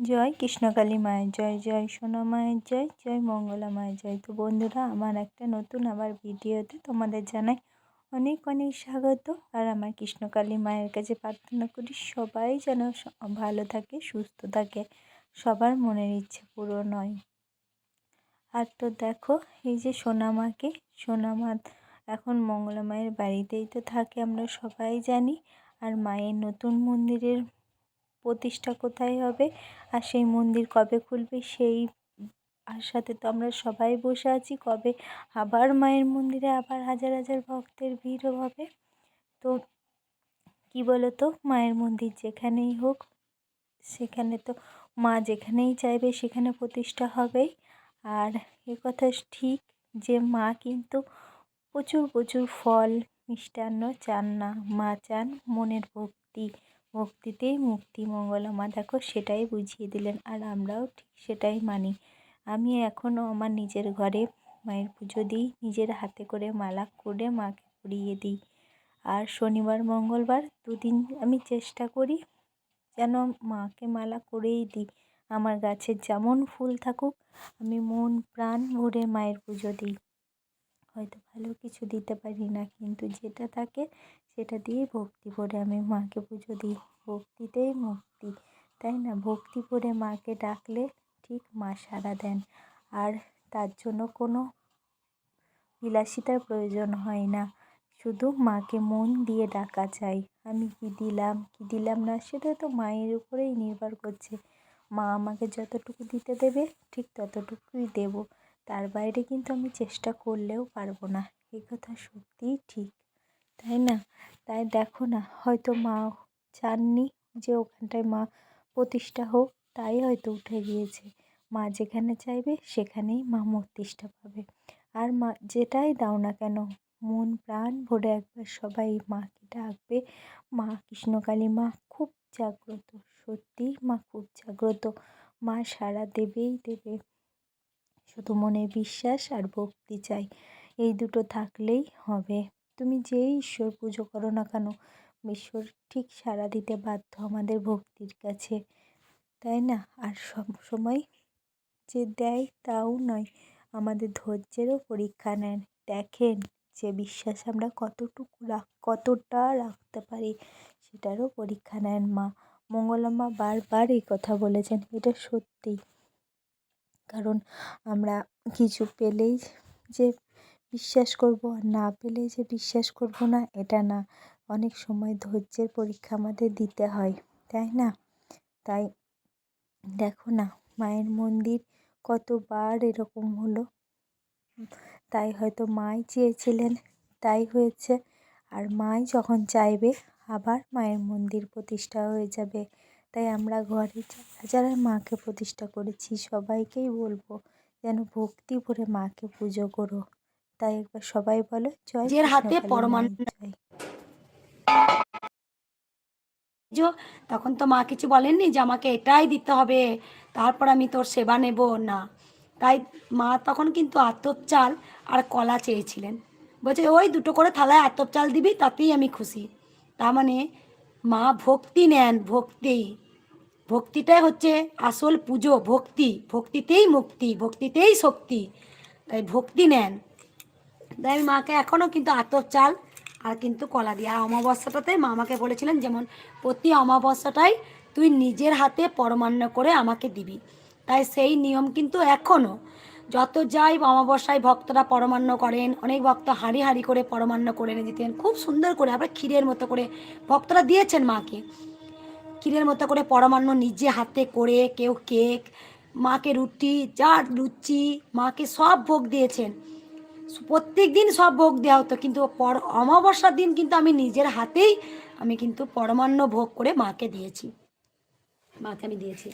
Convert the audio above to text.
জয় কৃষ্ণকালী মায়ের জয় জয় সোনা মায়ের জয় জয় মঙ্গলা মায়ের জয়। তো বন্ধুরা, আমার একটা নতুন আবার ভিডিওতে তোমাদের জানাই অনেক অনেক স্বাগত। আর আমার কৃষ্ণকালী মায়ের কাছে প্রার্থনা করি, সবাই যেন ভালো থাকে, সুস্থ থাকে। সবার মনের ইচ্ছে পূরণ হয়। আর তো দেখো, এই যে সোনামাকে সোনামা এখন মঙ্গলা মায়ের বাড়িতেই তো থাকে, আমরা সবাই জানি। আর মায়ের নতুন মন্দিরের প্রতিষ্ঠা কোথায় হবে? আর সেই মন্দির কবে খুলবে? সেই আশাতে তো আমরা সবাই বসে আছি। কবে আবার মায়ের মন্দিরে আবার হাজার হাজার ভক্তের ভিড় হবে? তো কী তো মায়ের মন্দির যেখানেই হোক, সেখানে তো মা যেখানেই চাইবে সেখানে প্রতিষ্ঠা হবেই। আর এ কথা ঠিক যে মা কিন্তু প্রচুর প্রচুর ফল মিষ্টান্ন চান না। মা চান মনের ভক্তি। ভক্তিতেই মুক্তি, মঙ্গলা মা দেখো, সেটাই বুঝিয়ে দিলেন আর আমরাও ঠিক সেটাই মানি। আমি এখনও আমার নিজের ঘরে মায়ের পুজো দিই, নিজের হাতে করে মালা করে মাকে পরিয়ে দিই। আর শনিবার, মঙ্গলবার দুদিন আমি চেষ্টা করি যেন মাকে মালা করেই দিই। আমার গাছের যেমন ফুল থাকুক, আমি মন, প্রাণ ভরে মায়ের পুজো দিই। হয়তো ভালো কিছু দিতে পারি না, কিন্তু যেটা থাকে সেটা দিয়েই ভক্তি ভরে আমি মাকে পুজো দিই। ভক্তিতেই মুক্তি, তাই না? ভক্তি ভরে মাকে ডাকলে ঠিক মা সাড়া দেন। আর তার জন্য কোনো বিলাসিতার প্রয়োজন হয় না। শুধু মাকে মন দিয়ে ডাকা চাই। আমি কি দিলাম কি দিলাম না, সেটা তো মায়ের উপরেই নির্ভর করছে। মা আমাকে যতটুকু দিতে দেবে, ঠিক ততটুকুই দেব। তার বাইরে কিন্তু আমি চেষ্টা করলেও পারব না। এই কথা সত্যিই ঠিক, তাই না? তাই দেখো না, হয়তো মা চাননি যে ওখানটায় মা প্রতিষ্ঠা হোক, তাই হয়তো উঠে গিয়েছে। মা যেখানে চাইবে, সেখানেই মা প্রতিষ্ঠা পাবে। আর মা যেটাই দাও না কেন, মন প্রাণ ভরে একবার সবাই মাকে ডাকবে। মা কৃষ্ণকালী, মা খুব জাগ্রত, সত্যিই মা খুব জাগ্রত। মা সারা দেবেই দেবে। শুধু মনে বিশ্বাস আর ভক্তি চাই। এই দুটো থাকলেই হবে। তুমি যেই ঈশ্বর পুজো করো না কেন, ঈশ্বর ঠিক সাড়া দিতে বাধ্য আমাদের ভক্তির কাছে। তাই না? আর সব সময় যে দেয় তাও নয়, আমাদের ধৈর্যেরও পরীক্ষা নেন। দেখেন যে বিশ্বাস আমরা কতটুকু রাখ কতটা রাখতে পারি, সেটারও পরীক্ষা নেন মা। মঙ্গলা মা বারবার এই কথা বলেছেন, এটা সত্যি কারণ আমরা কিছু পেলেই যে বিশ্বাস করব আর না পেলেই যে বিশ্বাস করব না, এটা না। অনেক সময় ধৈর্যের পরীক্ষা আমাদের দিতে হয়, তাই না? তাই দেখো না, মায়ের মন্দির কতবার এরকম হলো। তাই হয়তো মাই চেয়েছিলেন, তাই হয়েছে। আর মাই যখন চাইবে, আবার মায়ের মন্দির প্রতিষ্ঠা হয়ে যাবে। তাই আমরা ঘরে যারা যারা মাকে প্রতিষ্ঠা করেছি সবাইকেই বলব যেন ভক্তি ভরে মাকে পুজো করো। তাই একবার সবাই বলো জয় হাতে পরমান্ন তখন তো মা কিছু বলেননি যে আমাকে এটাই দিতে হবে তারপর আমি তোর সেবা নেব না। তাই মা তখন কিন্তু আতপ চাল আর কলা চেয়েছিলেন। বলছে ওই দুটো করে থালায় আতপ চাল দিবি তাতেই আমি খুশি। তার মানে মা ভক্তি নেন, ভক্তি। ভক্তিটাই হচ্ছে আসল পুজো, ভক্তি। ভক্তিতেই মুক্তি, ভক্তিতেই শক্তি। তাই ভক্তি নেন। তাই আমি মাকে এখনও কিন্তু আতপ চাল আর কিন্তু কলা দিই আর অমাবস্যাটাতে মা আমাকে বলেছিলেন যেমন, প্রতি অমাবস্যাটাই তুই নিজের হাতে পরমান্ন করে আমাকে দিবি। তাই সেই নিয়ম কিন্তু এখনও যত যাই অমাবস্যায় ভক্তরা পরমান্ন করেন, অনেক ভক্ত হাঁড়ি হাঁড়ি করে পরমান্ন করে এনে দিতেন খুব সুন্দর করে আবার ক্ষীরের মতো করে, ভক্তরা দিয়েছেন মাকে। ক্ষীরের মতো করে পরমান্ন নিজে হাতে করে, কেউ কেক, মাকে রুটি যা লুচি, মাকে সব ভোগ দিয়েছেন। প্রত্যেক দিন সব ভোগ দেওয়া হতো, কিন্তু পর অমাবস্যার দিন কিন্তু আমি নিজের হাতেই আমি কিন্তু পরমান্ন ভোগ করে মাকে দিয়েছি। মাকে আমি দিয়েছি।